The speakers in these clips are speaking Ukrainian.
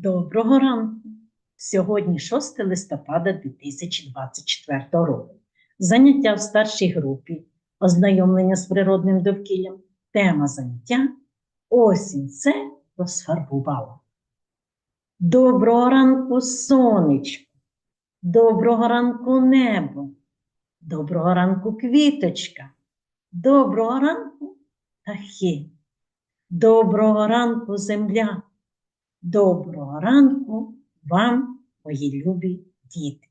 Доброго ранку! Сьогодні 6 листопада 2024 року. Заняття в старшій групі, ознайомлення з природним довкіллям. Тема заняття Осінь це розфарбувала. Доброго ранку, сонечко! Доброго ранку, небо! Доброго ранку, квіточка! Доброго ранку, птахи! Доброго ранку, земля! Доброго ранку вам, мої любі діти.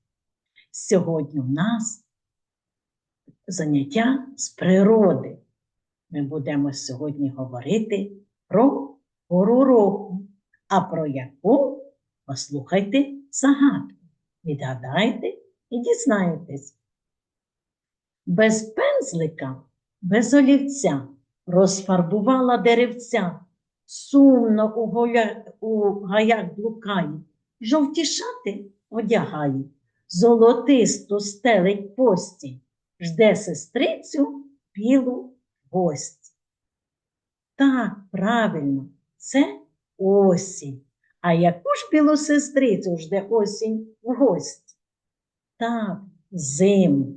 Сьогодні у нас заняття з природи. Ми будемо сьогодні говорити про пору року. А про яку послухайте загадку. Відгадайте і дізнаєтесь. Без пензлика, без олівця розфарбувала деревця сумно у. У гаях блукає, жовтішати одягає, золотисту стелить пості, жде сестрицю білу гості. Так, правильно, це осінь. А яку ж білу сестрицю жде осінь в гості? Так, зиму.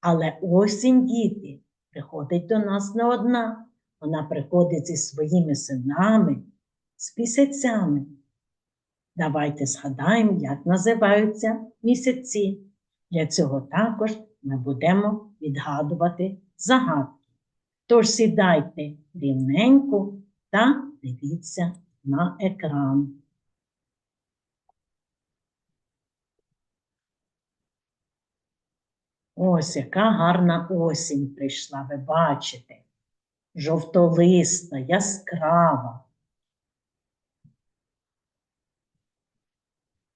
Але осінь, діти, приходить до нас не одна. Вона приходить зі своїми синами, з пісяцями. Давайте згадаємо, як називаються місяці. Для цього також ми будемо відгадувати загадки. Тож сідайте рівненько та дивіться на екран. Ось яка гарна осінь прийшла, ви бачите жовтолиста, яскрава.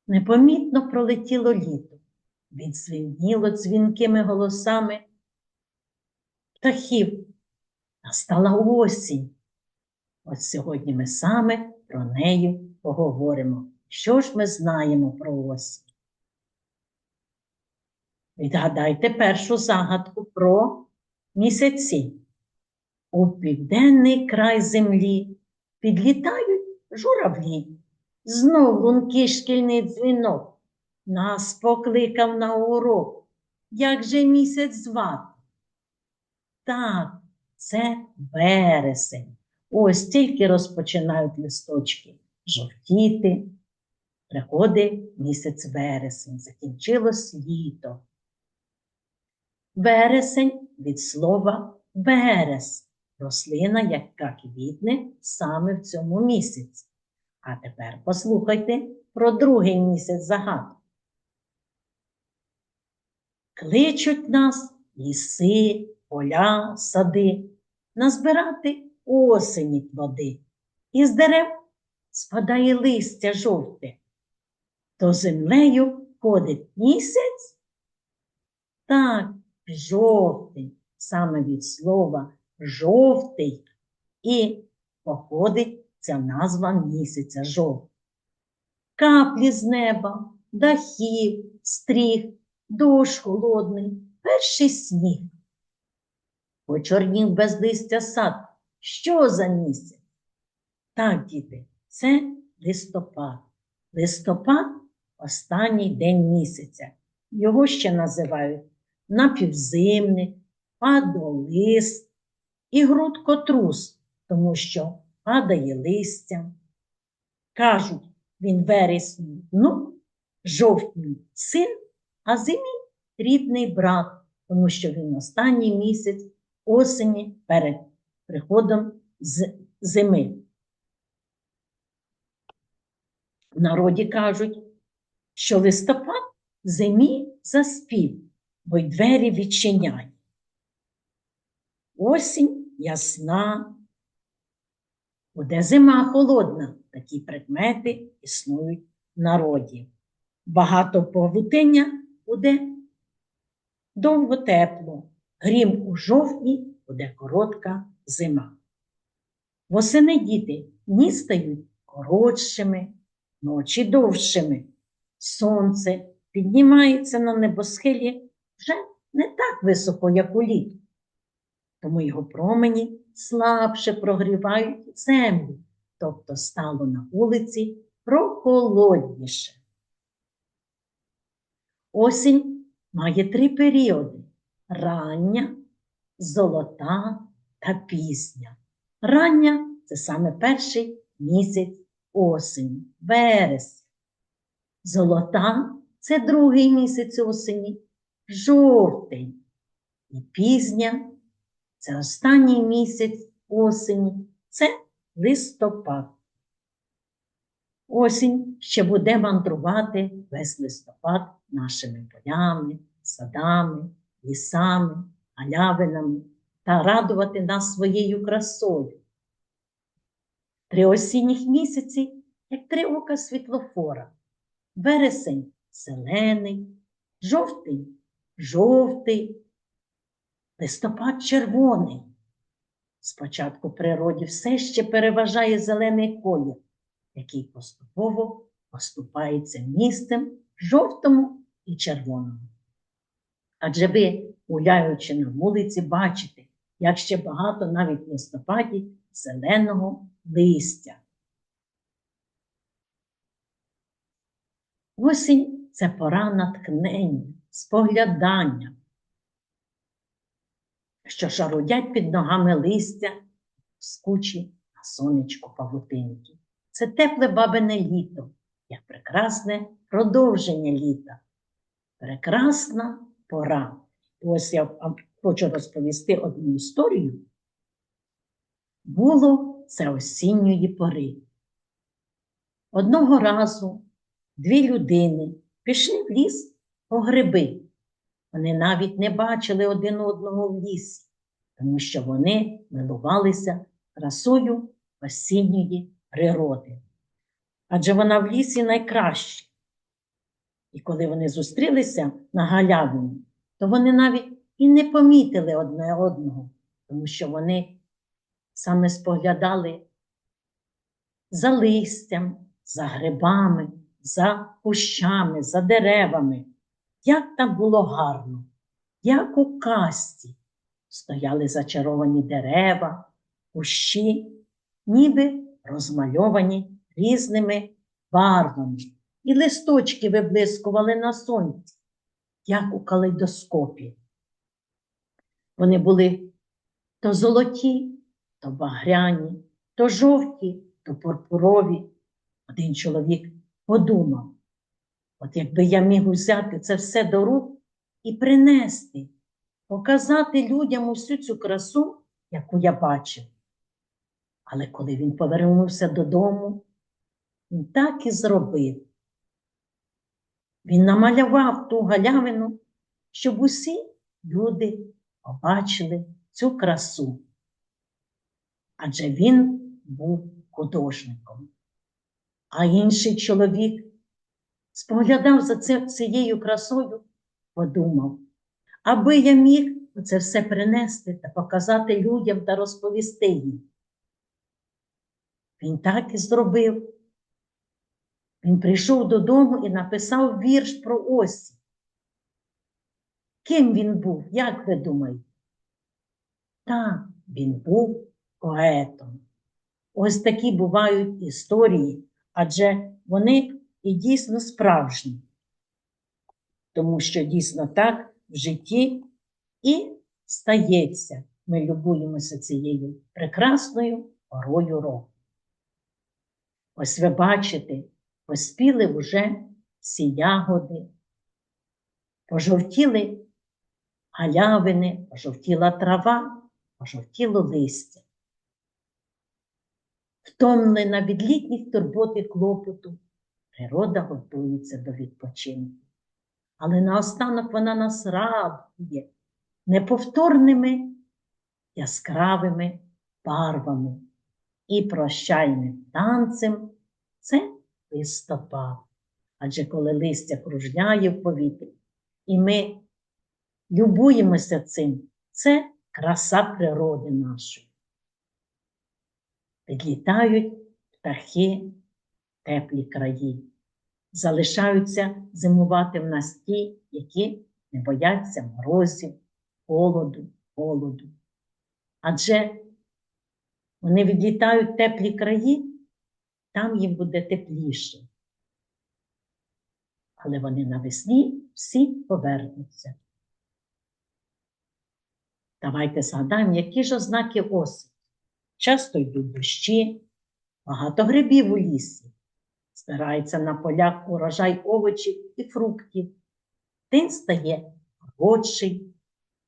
Непомітно пролетіло літо, відзвеніло дзвінкими голосами птахів. Настала осінь. От сьогодні ми саме про неї поговоримо. Що ж ми знаємо про осінь? Відгадайте першу загадку про місяці. У південний край землі підлітають журавлі. Знов лункий шкільний дзвінок нас покликав на урок. Як же місяць звати? Так, це вересень. Ось тільки розпочинають листочки жовтіти. Приходить місяць вересень, закінчилось літо. Вересень від слова верес рослина, яка квітне саме в цьому місяці. А тепер послухайте про другий місяць загадку. Кличуть нас ліси, поля, сади, назбирати осені плоди. Із дерев спадає листя жовте. То землею ходить місяць? Так, жовтий, саме від слова жовтий і походить ця назва місяця жовтий. Каплі з неба, дахів, стріх, дощ холодний, перший сніг. Почорнів без листя сад. Що за місяць? Так, діти, це листопад. Листопад останній день місяця. Його ще називають напівзимник, падолист, і грудкотрус, тому що падає листя. Кажуть, він вересні ну, жовтні син, а зимі рідний брат, тому що він останній місяць осені перед приходом з зими. В народі кажуть, що листопад зимі заспів, бо й двері відчиняє. Осінь ясна, буде зима холодна. Такі предмети існують в народі. Багато павутиння буде довго тепло, грім у жовтні буде коротка зима. Восени діти дні стають коротшими, ночі довшими. Сонце піднімається на небосхилі вже не так високо, як у літ тому його промені слабше прогрівають землю, тобто стало на вулиці прохолодніше. Осінь має три періоди: рання, золота та пізня. Рання це саме перший місяць осені, вересень. Золота це другий місяць осені, жовтень. І пізня це останній місяць осені, це листопад. Осінь ще буде мандрувати весь листопад нашими полями, садами, лісами, галявинами та радувати нас своєю красою. Три осінніх місяці, як три ока світлофора. Вересень зелений, жовтий, жовтий, листопад червоний. Спочатку природі все ще переважає зелений колір, який поступово поступається місцем жовтому і червоному. Адже ви, гуляючи на вулиці, бачите, як ще багато навіть в листопаді зеленого листя. Осінь це пора натхнення, споглядання, що шарудять під ногами листя, скучі на сонечку павутинки. Це тепле бабине літо, як прекрасне продовження літа. Прекрасна пора. Ось я вам хочу розповісти одну історію. Було це осінньої пори. Одного разу дві людини пішли в ліс по гриби. Вони навіть не бачили один одного в лісі, тому що вони милувалися красою осінньої природи. Адже вона в лісі найкраща. І коли вони зустрілися на галявині, то вони навіть і не помітили одне одного, тому що вони саме споглядали за листям, за грибами, за кущами, за деревами. Як там було гарно, як у касті стояли зачаровані дерева, кущі, ніби розмальовані різними барвами, і листочки виблискували на сонці, як у калейдоскопі. Вони були то золоті, то багряні, то жовті, то пурпурові. Один чоловік подумав, от якби я міг взяти це все до рук і принести, показати людям усю цю красу, яку я бачив. Але коли він повернувся додому, він так і зробив. Він намалював ту галявину, щоб усі люди побачили цю красу. Адже він був художником. А інший чоловік споглядав за це, цією красою, подумав, аби я міг це все принести та показати людям та розповісти їм. Він так і зробив. Він прийшов додому і написав вірш про осінь. Ким він був, як ви думаєте? Так, він був поетом. Ось такі бувають історії, адже вони і дійсно справжні. Тому що дійсно так в житті і стається. Ми любуємося цією прекрасною порою року. Ось ви бачите, поспіли вже ці ягоди, пожовтіли галявини, пожовтіла трава, пожовтіло листя. Втомлена від літніх турбот і клопоту, природа готується до відпочинку. Але наостанок вона нас радує неповторними яскравими барвами і прощальним танцем це листопад. Адже коли листя кружляє в повітрі, і ми любуємося цим, це краса природи нашої. Підлітають птахи теплі краї, залишаються зимувати в нас ті, які не бояться морозів, холоду, холоду. Адже вони відлітають теплі краї там їм буде тепліше. Але вони навесні всі повернуться. Давайте згадаємо, які ж ознаки осені. Часто йдуть дощі, багато грибів у лісі, збирається на полях урожай овочів і фруктів. День стає коротший,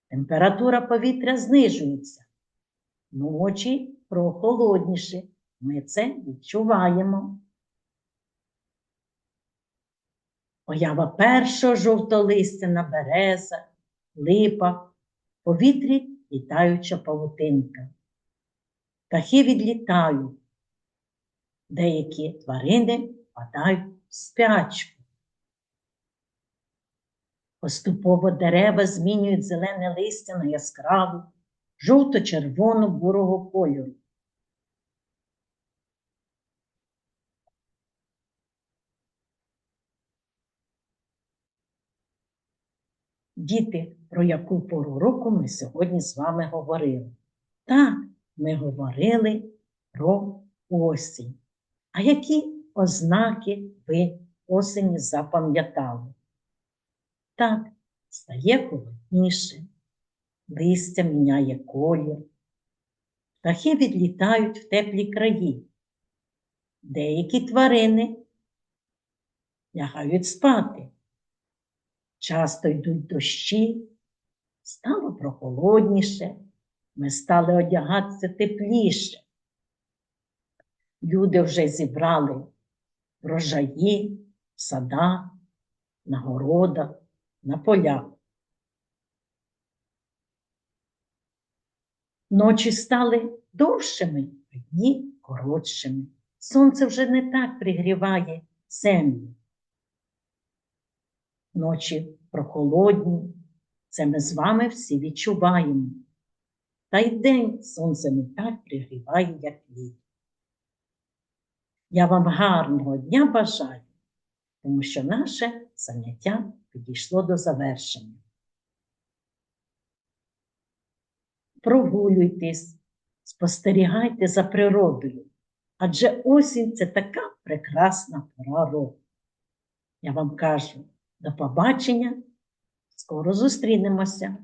температура повітря знижується, ночі прохолодніші. Ми це відчуваємо. Поява першого жовтолистя на березах, липах, в повітрі літаюча павутинка. Птахи відлітають, деякі тварини впадають в спячку. Поступово дерева змінюють зелене листя на яскраву, жовто-червону бурого кольору. Діти, про яку пору року ми сьогодні з вами говорили? Так, ми говорили про осінь. А які ознаки ви осені запам'ятали? Так, стає холодніше, листя міняє колір, птахи відлітають в теплі краї. Деякі тварини лягають спати. Часто йдуть дощі, стало прохолодніше, ми стали одягатися тепліше. Люди вже зібрали врожаї в садах, на городах, на полях. Ночі стали довшими, а дні коротшими. Сонце вже не так пригріває землю. Ночі прохолодні, це ми з вами всі відчуваємо. Та й день сонце не так пригріває, як літ. Я вам гарного дня бажаю, тому що наше заняття підійшло до завершення. Прогулюйтесь, спостерігайте за природою, адже осінь це така прекрасна пора року. Я вам кажу до побачення, скоро зустрінемося.